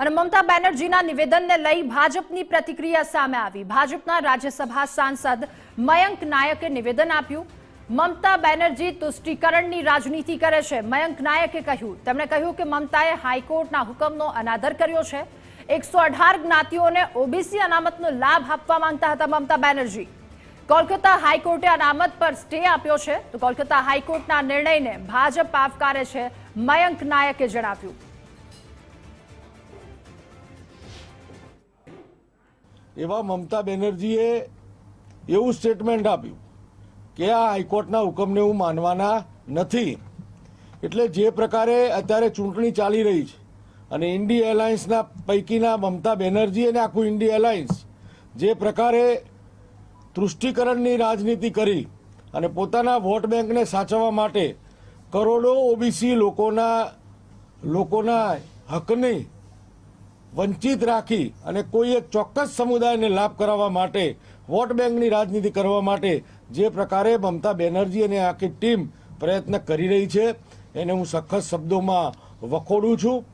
અને મમતા બેનર્જીના નિવેદનને લઈ ભાજપની પ્રતિક્રિયા સામે આવી. ભાજપના રાજ્યસભા સાંસદ મયંક નાયકે નિવેદન આપ્યું. મમતા બેનર્જી તુષ્ટિકરણની રાજનીતિ કરે છે. મયંક નાયકે કહ્યું, તેમણે કહ્યું કે મમતાએ હાઈકોર્ટના હુકમનો અનાદર કર્યો છે. એકસો અઢાર જ્ઞાતિઓને ઓબીસી અનામતનો લાભ આપવા માંગતા હતા મમતા બેનર્જી. કોલકાતા હાઈકોર્ટે અનામત પર સ્ટે આપ્યો છે. તો કોલકાતા હાઈકોર્ટના નિર્ણયને ભાજપ આવકારે છે, મયંક નાયકે જણાવ્યું. એવા મમતા બેનર્જીએ એવું સ્ટેટમેન્ટ આપ્યું કે આ હાઈકોર્ટના હુકમને હું માનવાના નથી. એટલે જે પ્રકારે અત્યારે ચૂંટણી ચાલી રહી છે અને ઇન્ડી એલાયન્સના પૈકીના મમતા બેનર્જી અને આખું ઇન્ડી એલાયન્સ જે પ્રકારે તૃષ્ટિકરણની રાજનીતિ કરી અને પોતાના વોટ બેંકને સાચવવા માટે કરોડો ઓબીસી લોકોના લોકોના હકની વંચિત રાખી અને કોઈ એક ચોક્કસ સમુદાયને લાભ કરાવવા માટે, વોટ બેંકની રાજનીતિ કરવા માટે જે પ્રકારે મમતા બેનર્જી અને આખી ટીમ પ્રયત્ન કરી રહી છે, એને હું સખત શબ્દોમાં વખોડું છું.